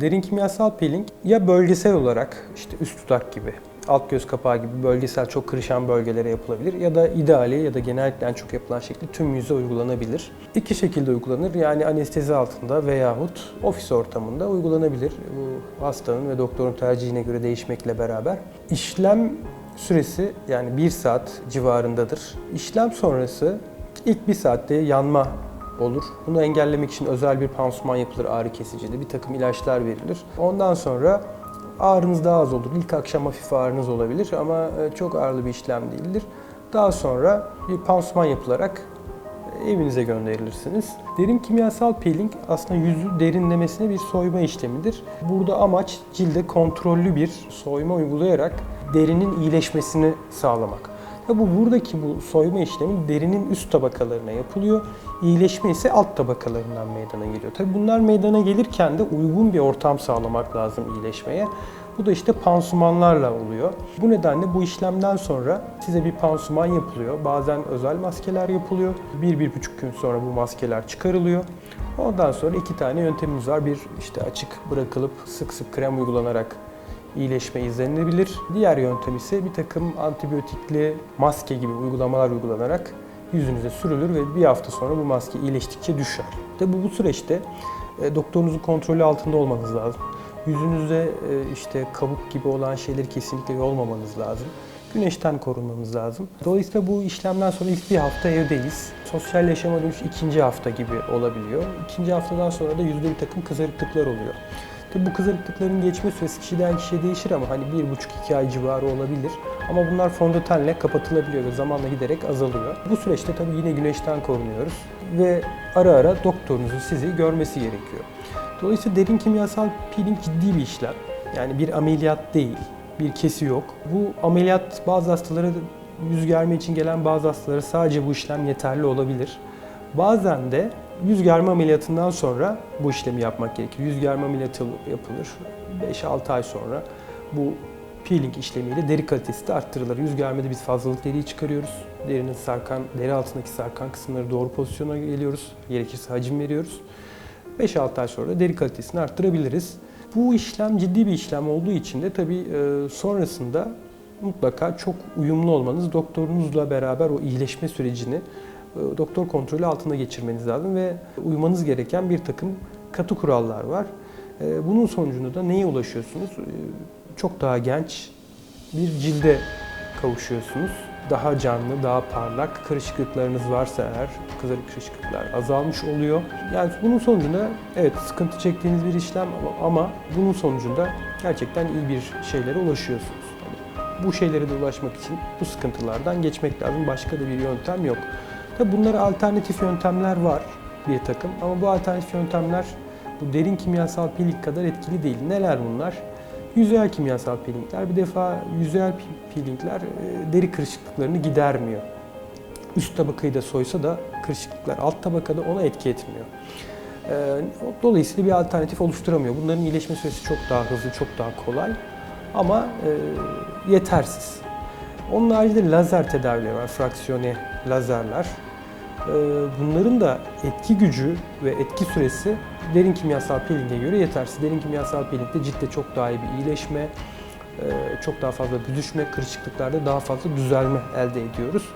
Derin kimyasal peeling ya bölgesel olarak işte üst dudak gibi, alt göz kapağı gibi bölgesel çok kırışan bölgelere yapılabilir ya da ideali ya da genellikle en çok yapılan şekli tüm yüze uygulanabilir. İki şekilde uygulanır yani anestezi altında veyahut ofis ortamında uygulanabilir. Bu hastanın ve doktorun tercihine göre değişmekle beraber. İşlem süresi yani bir saat civarındadır. İşlem sonrası ilk bir saatte yanma olur. Bunu engellemek için özel bir pansuman yapılır ağrı kesicili. Bir takım ilaçlar verilir. Ondan sonra ağrınız daha az olur. İlk akşam hafif ağrınız olabilir ama e, çok ağırlı bir işlem değildir. Daha sonra bir pansuman yapılarak e, evinize gönderilirsiniz. Derin kimyasal peeling aslında yüzü derinlemesine bir soyma işlemidir. Burada amaç cilde kontrollü bir soyma uygulayarak derinin iyileşmesini sağlamak. Ve bu buradaki bu soyma işlemi derinin üst tabakalarına yapılıyor. İyileşme ise alt tabakalarından meydana geliyor. Tabi bunlar meydana gelirken de uygun bir ortam sağlamak lazım iyileşmeye. Bu da işte pansumanlarla oluyor. Bu nedenle bu işlemden sonra size bir pansuman yapılıyor. Bazen özel maskeler yapılıyor. Bir, bir buçuk gün sonra bu maskeler çıkarılıyor. Ondan sonra iki tane yöntemimiz var. Bir işte açık bırakılıp sık sık krem uygulanarak iyileşme izlenilebilir. Diğer yöntem ise bir takım antibiyotikli maske gibi uygulamalar uygulanarak yüzünüze sürülür ve bir hafta sonra bu maske iyileştikçe düşer. Tabi bu süreçte e, doktorunuzun kontrolü altında olmanız lazım. Yüzünüzde e, işte kabuk gibi olan şeyleri kesinlikle olmamanız lazım. Güneşten korunmanız lazım. Dolayısıyla bu işlemden sonra ilk bir hafta evdeyiz. Sosyal yaşama dönüş ikinci hafta gibi olabiliyor. İkinci haftadan sonra da yüzde bir takım kızarıklıklar oluyor. Tabi bu kızarıklıkların geçme süresi kişiden kişiye değişir ama hani bir buçuk iki ay civarı olabilir. Ama bunlar fondötenle kapatılabiliyor ve zamanla giderek azalıyor. Bu süreçte tabii yine güneşten korunuyoruz ve ara ara doktorunuzun sizi görmesi gerekiyor. Dolayısıyla derin kimyasal peeling ciddi bir işlem. Yani bir ameliyat değil, bir kesi yok. Bu ameliyat bazı hastalara yüz germe için gelen bazı hastalara sadece bu işlem yeterli olabilir. Bazen de yüz germe ameliyatından sonra bu işlemi yapmak gerekir. Yüz germe ameliyatı yapılır. 5-6 ay sonra bu peeling işlemiyle deri kalitesi de arttırılır. Yüz germede biz fazlalık deriyi çıkarıyoruz. Derinin sarkan, deri altındaki sarkan kısımları doğru pozisyona geliyoruz. Gerekirse hacim veriyoruz. 5-6 ay sonra da deri kalitesini arttırabiliriz. Bu işlem ciddi bir işlem olduğu için de tabii e, sonrasında mutlaka çok uyumlu olmanız, doktorunuzla beraber o iyileşme sürecini doktor kontrolü altında geçirmeniz lazım ve uymanız gereken bir takım katı kurallar var. E, Bunun sonucunda da neye ulaşıyorsunuz? E, Çok daha genç bir cilde kavuşuyorsunuz. Daha canlı, daha parlak, kırışıklıklarınız varsa eğer kızarık kırışıklıklar azalmış oluyor. Yani bunun sonucunda evet sıkıntı çektiğiniz bir işlem ama- ama bunun sonucunda gerçekten iyi bir şeylere ulaşıyorsunuz. Hani bu şeylere de ulaşmak için bu sıkıntılardan geçmek lazım. Başka da bir yöntem yok. Tabi bunlara alternatif yöntemler var bir takım ama bu alternatif yöntemler bu derin kimyasal peeling kadar etkili değil. Neler bunlar? Yüzeyel kimyasal peelingler. Bir defa yüzeyel peelingler e, deri kırışıklıklarını gidermiyor. Üst tabakayı da soysa da kırışıklıklar alt tabakada ona etki etmiyor. E, Dolayısıyla bir alternatif oluşturamıyor. Bunların iyileşme süresi çok daha hızlı, çok daha kolay ama e, yetersiz. Onun haricinde lazer tedavileri var, fraksiyone lazerler. Ee, Bunların da etki gücü ve etki süresi derin kimyasal peeling'e göre yetersiz. Derin kimyasal peeling'de ciltte çok daha iyi bir iyileşme, e, çok daha fazla büzüşme, kırışıklıklarda daha fazla düzelme elde ediyoruz.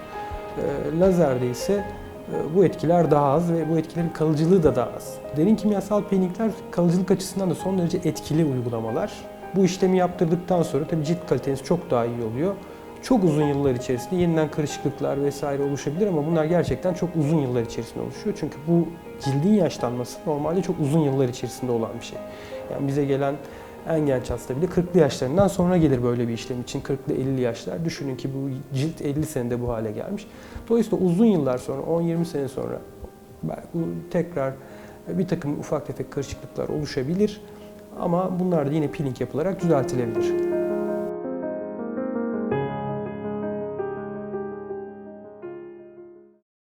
Ee, Lazerde ise e, bu etkiler daha az ve bu etkilerin kalıcılığı da daha az. Derin kimyasal peelingler kalıcılık açısından da son derece etkili uygulamalar. Bu işlemi yaptırdıktan sonra tabii cilt kaliteniz çok daha iyi oluyor. Çok uzun yıllar içerisinde yeniden kırışıklıklar vesaire oluşabilir ama bunlar gerçekten çok uzun yıllar içerisinde oluşuyor. Çünkü bu cildin yaşlanması normalde çok uzun yıllar içerisinde olan bir şey. Yani bize gelen en genç hasta bile 40'lı yaşlarından sonra gelir böyle bir işlem için. 40'lı 50'li yaşlar. Düşünün ki bu cilt 50 senede bu hale gelmiş. Dolayısıyla uzun yıllar sonra, 10-20 sene sonra tekrar bir takım ufak tefek kırışıklıklar oluşabilir. Ama bunlar da yine peeling yapılarak düzeltilebilir.